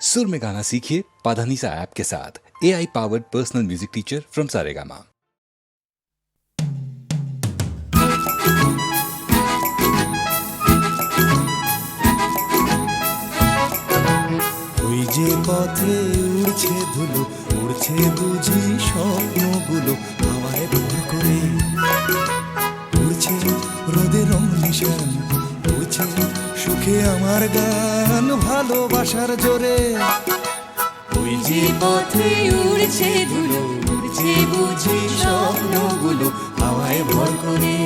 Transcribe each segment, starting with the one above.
सुर में गाना सीखिए पाधानीसा ऐप के साथ A I powered personal music teacher from Saregama ওই যে পথে উড়ছে ধুলো উড়ছে বুঝি স্বপ্নগুলো হাওয়ায় ভর করে উড়ছে রোদে রং নিশান উড়ছে সুখে আমার গান ভালোবাসার জোরে। ওই যে পথে উড়ছে ধুলো উড়ছে বুঝি স্বপ্নগুলো হাওয়ায় ভর করে।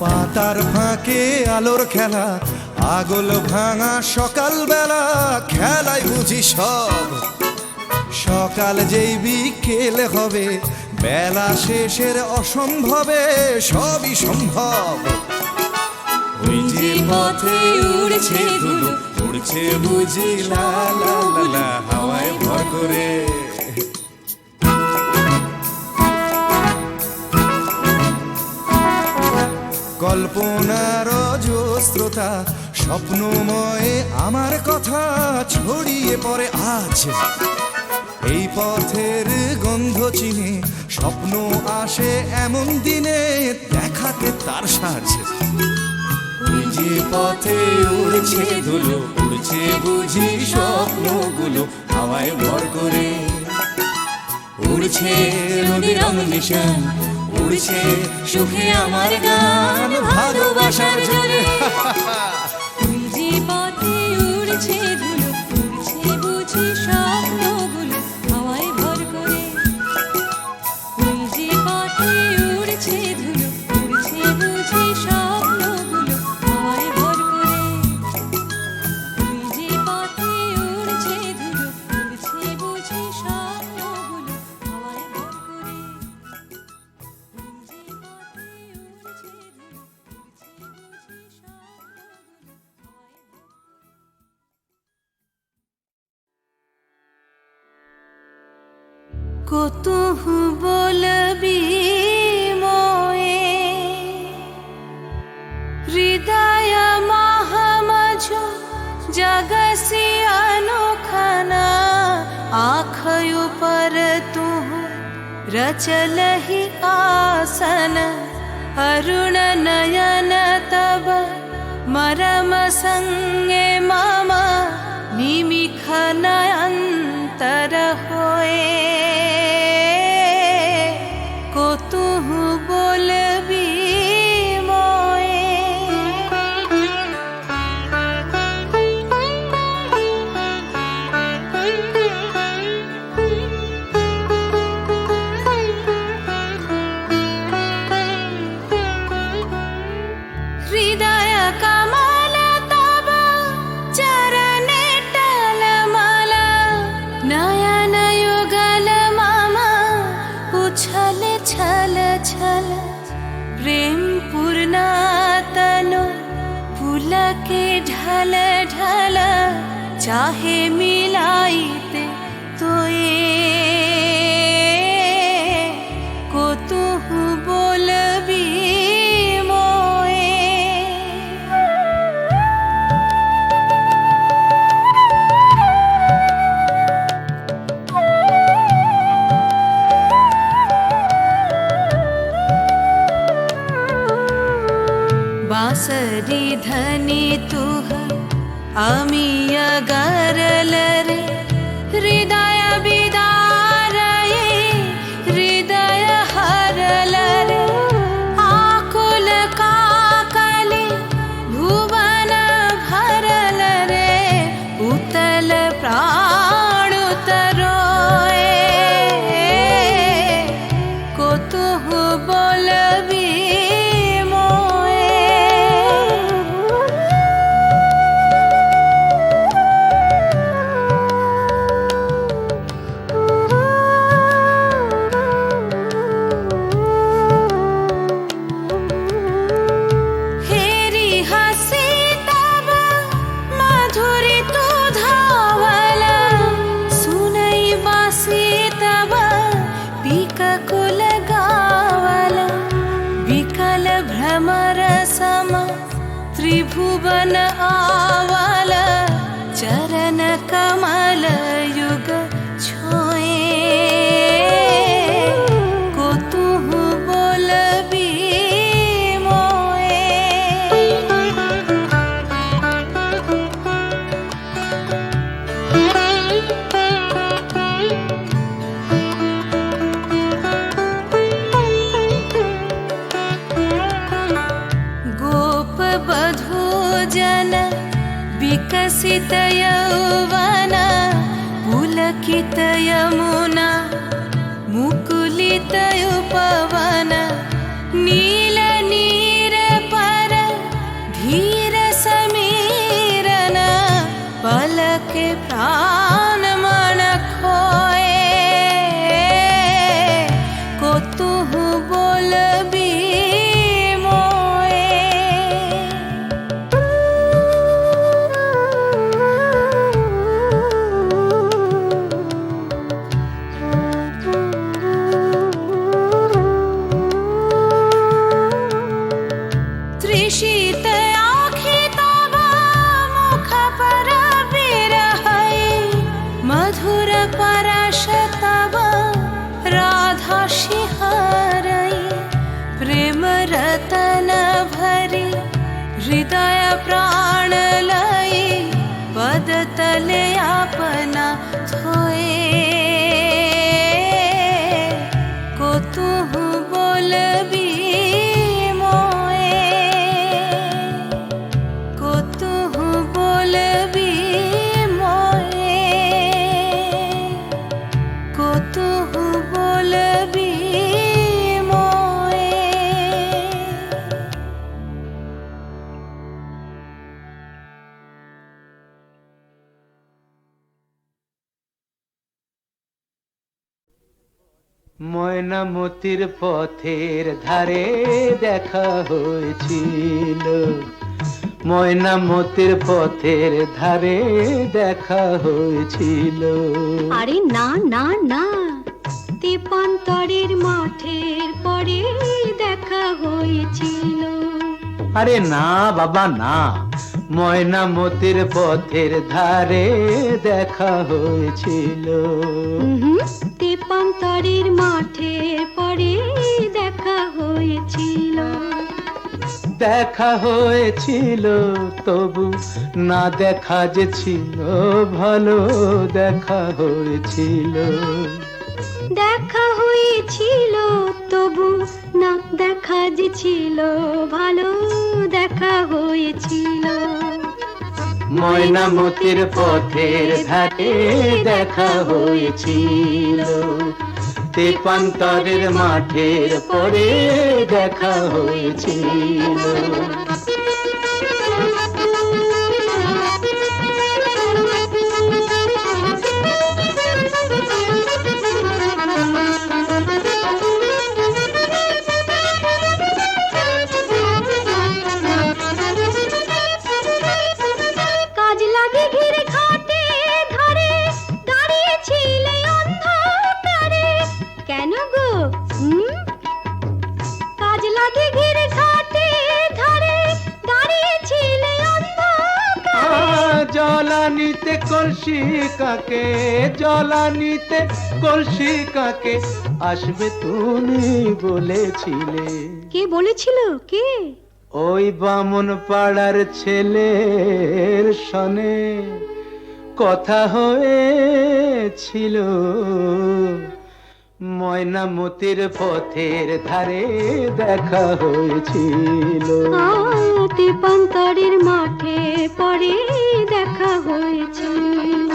পাতার ফাঁকে আলোর খেলা আগল ভাঙা সকাল বেলা খেলায় বুঝি সব। সকাল যেই বিকেল হবে বেলা শেষের অসম্ভবে সবই সম্ভব। ওই যে পথে উড়ছে ধুলো উড়ছে বুঝি লা লা লা লা হাওয়ায় ভর করে। কল্পনার অজস্রতা স্বপ্নময় আমার কথা ছড়িয়ে পড়ে আজ। এই পথের গন্ধ চিনে স্বপ্ন আসে এমন দিনে দেখাকে তার সাজ। ওই যে পথে উড়ছে ধুলো উড়ছে বুঝি স্বপ্নগুলো হাওয়ায় ভর করে। উড়ছে নদীর রং নিশান উড়ছে সুখে আমার গান ভালোবাসার জোরে যে পথে উড়ছে কতহু বলবি মোয়ে হৃদয় মহামঝ জগসি अनोखना आँखय पर तू रचलहि आसन अरुण नयन तब मरम संगे मम निमिख 秋 আমাকে প্রাণ पना ময়নামতির পথের ধারে দেখা হয়েছিল। ময়না মতির পথের ধারে দেখা হয়েছিল। আরে না না না। তেপান্তরের মাঠের পরে দেখা হয়েছিল। আরে না বাবা না। ময়না মতির পথের ধারে দেখা হয়েছিল। উহুম, মাঠে পরে দেখা হয়েছিল। দেখা হয়েছিল তবু না দেখা যে ছিল ভালো দেখা হয়েছিল। দেখা হয়েছিল তবু না দেখা যে ছিল ভালো দেখা হয়েছিল। ময়নামতির পথের ধারে দেখা হয়েছিল। তেপান্তরের মাঠের পরে দেখা হয়েছিল। জলানিতে কলসি কাকে জলানিতে কলসি কাকে? আসবে তুমি বলেছিলে। কে বলেছিল? কে? ওই বামন পাড়ার ছেলের সনে কথা হয়েছিল। ময়নামতির পথের ধারে দেখা হয়েছিল। তেপান্তরের মাঠে পরে দেখা হয়েছিল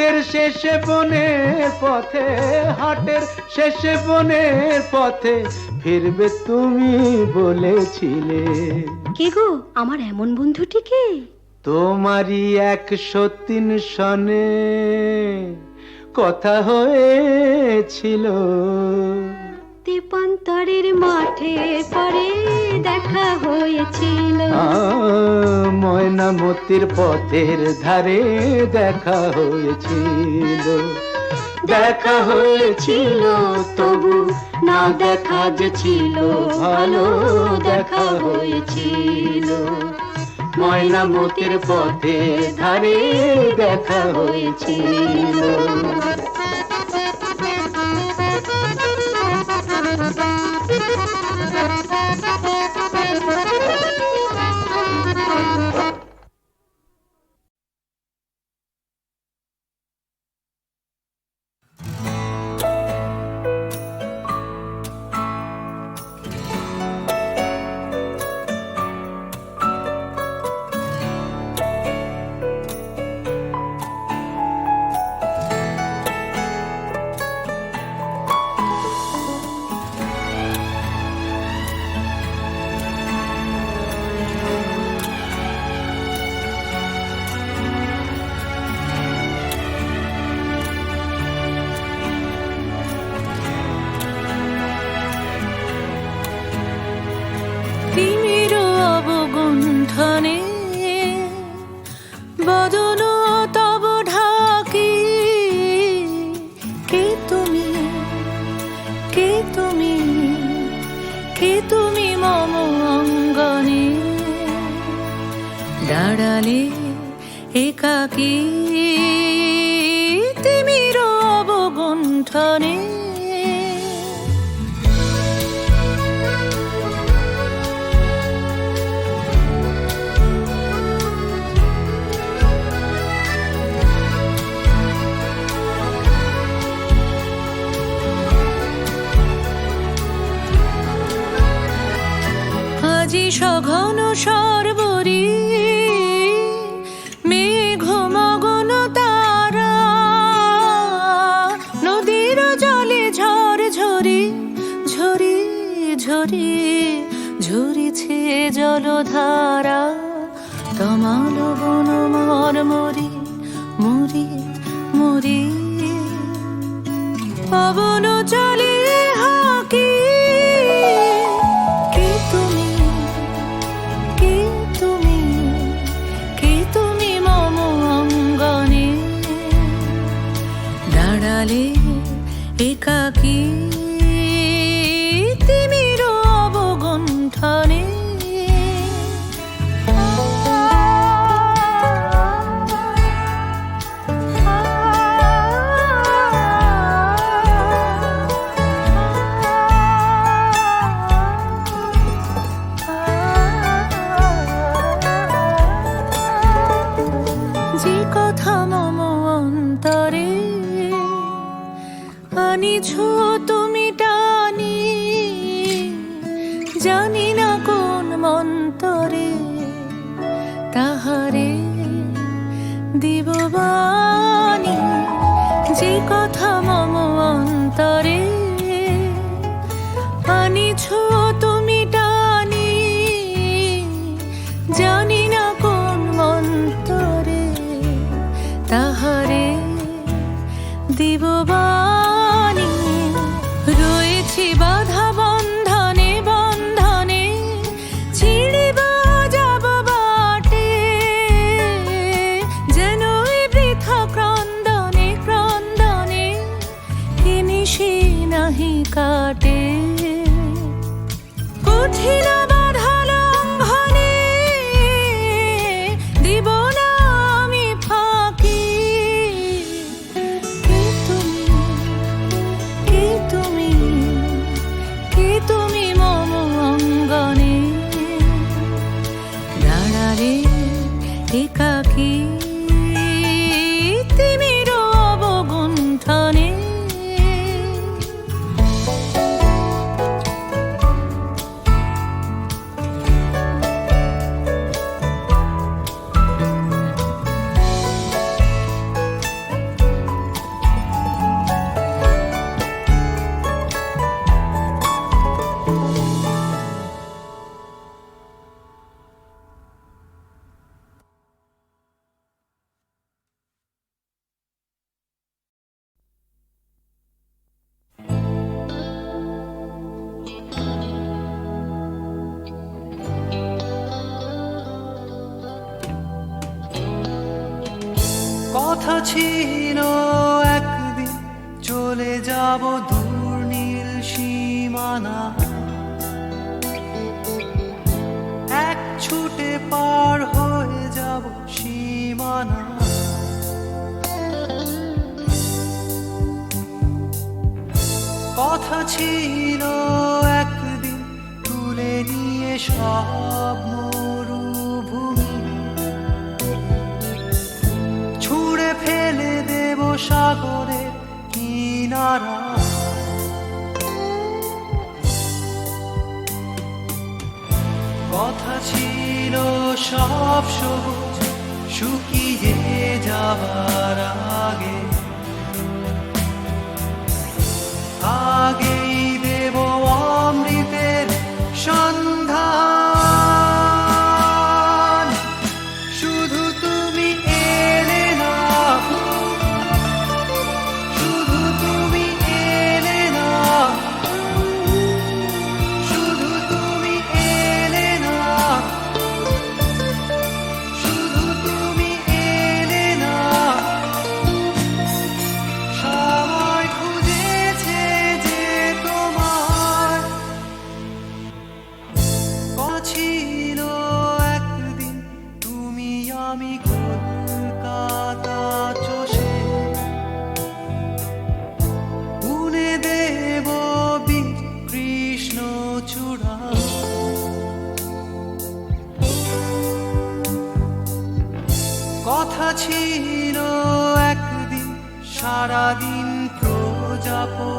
হাটের শেষে বনের পথে হাটের শেষে বনের পথে ফিরবে তুমি বলেছিলে। কে গো? আমার এমন বন্ধুটিকে? তোমারই একশো তিন সনে কথা হয়েছিল। তেপান্তরের মাঠে পরে দেখা হয়েছিল। ময়নামতির পথের ধারে দেখা হয়েছিল। দেখা হয়েছিল, তবু না দেখা যে ছিল, ভালো দেখা হয়েছিল। ময়নামতির পথের ধারে দেখা হয়েছিল। কে তুমি? কে তুমি মম অঙ্গনে? দাঁড়ালে একাকী তিমির অবগুণ্ঠনে ঝরি ঝরিছে জলধারা। তমাল বন মর মরি মরি। মরি পবন চলে হাকি দিববাণী কথা ছিল একদিন, চলে যাব দূর নীল সীমানা। এক ছুটে পার হয়ে যাব সীমানা। কথা ছিল একদিন, তুলে নিয়ে সব সাগরে কিনারা। কথা ছিল সব সবুজ শুকিয়ে যাওয়া। আমি দেব কৃষ্ণ চূড়া। কথা ছিল একদিন সারাদিন প্রজাপ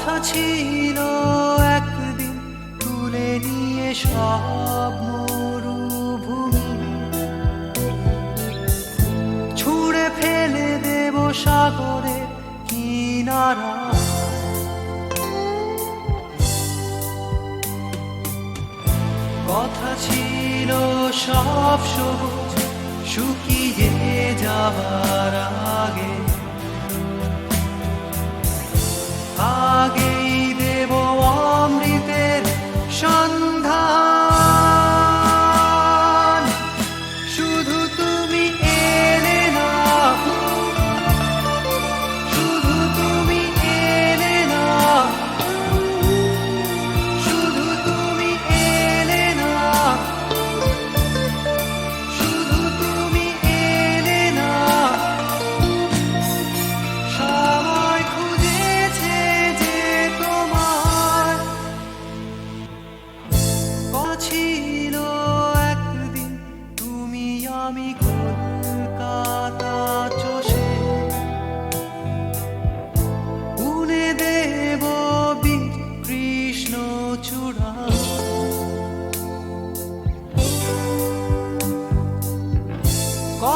কথা ছিল একদিন, তুলে নিয়ে সব মরুভূমি। ছুঁড়ে ফেলে দেব সাগরে কিনারা। কথা ছিল সব সবুজ, শুকিয়ে যাবারা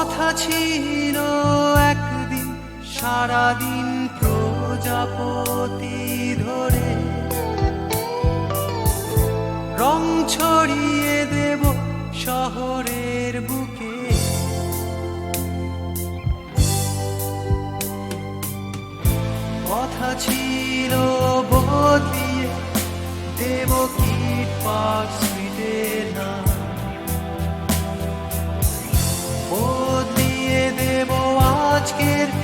কথা ছিল একদিন, সারাদিন প্রজাপতি ধরে। রং ছড়িয়ে দেব শহরের বুকে। কথা ছিল বদলিয়ে দেব কীট পাশ basket